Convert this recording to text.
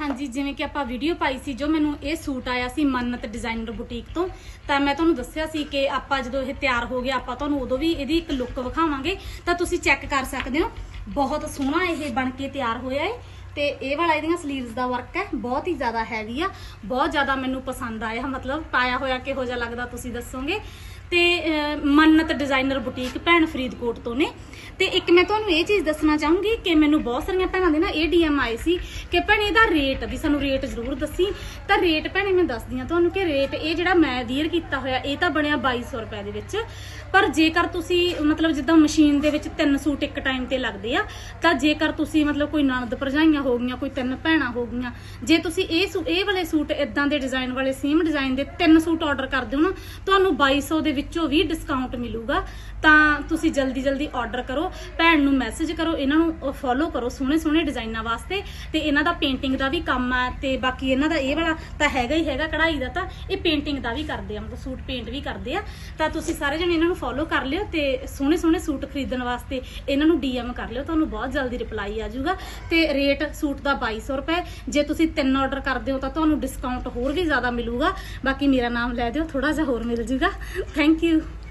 ਹਾਂਜੀ, ਜਿਵੇਂ ਕਿ ਆਪਾਂ ਵੀਡੀਓ ਪਾਈ ਸੀ, ਜੋ ਮੈਨੂੰ ਇਹ ਸੂਟ ਆਇਆ ਸੀ ਮੰਨਤ ਡਿਜ਼ਾਈਨਰ ਬੁਟੀਕ ਤੋਂ, ਤਾਂ ਮੈਂ ਤੁਹਾਨੂੰ ਦੱਸਿਆ ਸੀ ਕਿ ਆਪਾਂ ਜਦੋਂ ਇਹ ਤਿਆਰ ਹੋ ਗਿਆ, ਆਪਾਂ ਤੁਹਾਨੂੰ ਉਦੋਂ ਵੀ ਇਹਦੀ ਇੱਕ ਲੁੱਕ ਵਿਖਾਵਾਂਗੇ, ਤਾਂ ਤੁਸੀਂ ਚੈੱਕ ਕਰ ਸਕਦੇ ਹੋ। ਬਹੁਤ ਸੋਹਣਾ ਇਹ ਬਣ ਕੇ ਤਿਆਰ ਹੋਇਆ ਹੈ ਤੇ ਇਹ ਵਾਲਾ ਇਹਦੀਆਂ ਸਲੀਵਸ ਦਾ ਵਰਕ ਹੈ, ਬਹੁਤ ਹੀ ਜ਼ਿਆਦਾ ਹੈਵੀ ਆ, ਬਹੁਤ ਜ਼ਿਆਦਾ ਮੈਨੂੰ ਪਸੰਦ ਆਇਆ, ਮਤਲਬ ਪਾਇਆ ਹੋਇਆ ਕਿਹੋ ਜਿਹਾ ਲੱਗਦਾ ਤੁਸੀਂ ਦੱਸੋਗੇ। ਤੇ ਮੰਨਤ ਡਿਜ਼ਾਈਨਰ ਬੁਟੀਕ ਭੈਣ ਫਰੀਦਕੋਟ ਤੋਂ ਨੇ। ਤੇ ਇੱਕ ਮੈਂ ਤੁਹਾਨੂੰ ਇਹ ਚੀਜ਼ ਦੱਸਣਾ ਚਾਹੂੰਗੀ ਕਿ ਮੈਨੂੰ ਬਹੁਤ ਸਾਰੀਆਂ ਭੈਣਾਂ ਦੇ ਨਾ ਇਹ ਡੀਐਮ ਆਏ ਸੀ ਕਿ ਭੈਣ ਇਹਦਾ ਰੇਟ ਵੀ ਸਾਨੂੰ ਰੇਟ ਜ਼ਰੂਰ ਦੱਸੀ। ਤਾਂ ਰੇਟ ਭੈਣੇ ਮੈਂ ਦੱਸਦੀ ਆ ਤੁਹਾਨੂੰ ਕਿ ਰੇਟ ਇਹ ਜਿਹੜਾ ਮੈਂ ਵੀਅਰ ਕੀਤਾ ਹੋਇਆ, ਇਹ ਤਾਂ ਬਣਿਆ 2200 ਰੁਪਏ ਦੇ ਵਿੱਚ। ਪਰ ਜੇਕਰ ਤੁਸੀਂ ਮਤਲਬ ਜਿੱਦਾਂ ਮਸ਼ੀਨ ਦੇ ਵਿੱਚ ਤਿੰਨ ਸੂਟ ਇੱਕ ਟਾਈਮ ਤੇ ਲੱਗਦੇ ਆ, ਤਾਂ ਜੇਕਰ ਤੁਸੀਂ ਮਤਲਬ ਕੋਈ ਨਣਦ ਭਰਜਾਈਆਂ ਹੋ ਗਈਆਂ, ਕੋਈ ਤਿੰਨ ਭੈਣਾਂ ਹੋ ਗਈਆਂ, ਜੇ ਤੁਸੀਂ ਇਹ ਇਹ ਵਾਲੇ ਸੂਟ ਇਦਾਂ ਦੇ ਡਿਜ਼ਾਈਨ ਵਾਲੇ ਸੇਮ ਡਿਜ਼ਾਈਨ ਦੇ ਤਿੰਨ ਸੂਟ ਆਰਡਰ ਕਰਦੇ ਹੋ ਨਾ, ਤੁਹਾਨੂੰ 2200 ਦੇ ਵਿੱਚੋਂ ਵੀ ਡਿਸਕਾਊਂਟ ਮਿਲੂਗਾ, ਤਾਂ ਤੁਸੀਂ ਜਲਦੀ ਜਲਦੀ ਆਰਡਰ ਕਰੋ, ਭੈਣ ਨੂੰ ਮੈਸੇਜ ਕਰੋ, ਇਹਨਾਂ ਨੂੰ ਫੋਲੋ ਕਰੋ ਸੋਹਣੇ ਸੋਹਣੇ ਡਿਜ਼ਾਈਨਾਂ ਵਾਸਤੇ, ਤੇ ਇਹਨਾਂ ਦਾ ਪੇਂਟਿੰਗ ਦਾ ਵੀ ਕੰਮ ਆ, ਤੇ ਬਾਕੀ ਇਹਨਾਂ ਦਾ ਇਹ ਵਾਲਾ ਤਾਂ ਹੈਗਾ ਹੀ ਹੈਗਾ ਕਢਾਈ ਦਾ ਤਾਂ, ਇਹ ਪੇਂਟਿੰਗ ਦਾ ਵੀ ਕਰਦੇ ਆ, ਮਤਲਬ ਸੂਟ ਪੇਂਟ ਵੀ ਕਰਦੇ ਆ, ਤਾਂ ਤੁਸੀਂ ਸਾਰੇ ਜਣੇ ਇਹਨਾਂ ਨੂੰ ਫੋਲੋ ਕਰ ਲਿਓ ਤੇ ਸੋਹਣੇ ਸੋਹਣੇ ਸੂਟ ਖਰੀਦਣ ਵਾਸਤੇ ਇਹਨਾਂ ਨੂੰ ਡੀਐਮ ਕਰ ਲਿਓ, ਤੁਹਾਨੂੰ ਬਹੁਤ ਜਲਦੀ ਰਿਪਲਾਈ ਆ ਜਾਊਗਾ, ਤੇ ਰੇਟ ਸੂਟ ਦਾ 2200 ਰੁਪਏ, ਜੇ ਤੁਸੀਂ ਤਿੰਨ ਆਰਡਰ ਕਰਦੇ ਹੋ ਤਾਂ ਤੁਹਾਨੂੰ ਡਿਸਕਾਊਂਟ ਹੋਰ ਵੀ ਜ਼ਿਆਦਾ ਮਿਲੂਗਾ, ਬਾਕੀ ਮੇਰਾ ਨਾਮ ਲੈ ਦਿਓ ਥੋੜਾ ਜਿਹਾ ਹੋਰ ਮਿਲ ਜੂਗਾ ਥੈਂਕ Thank you.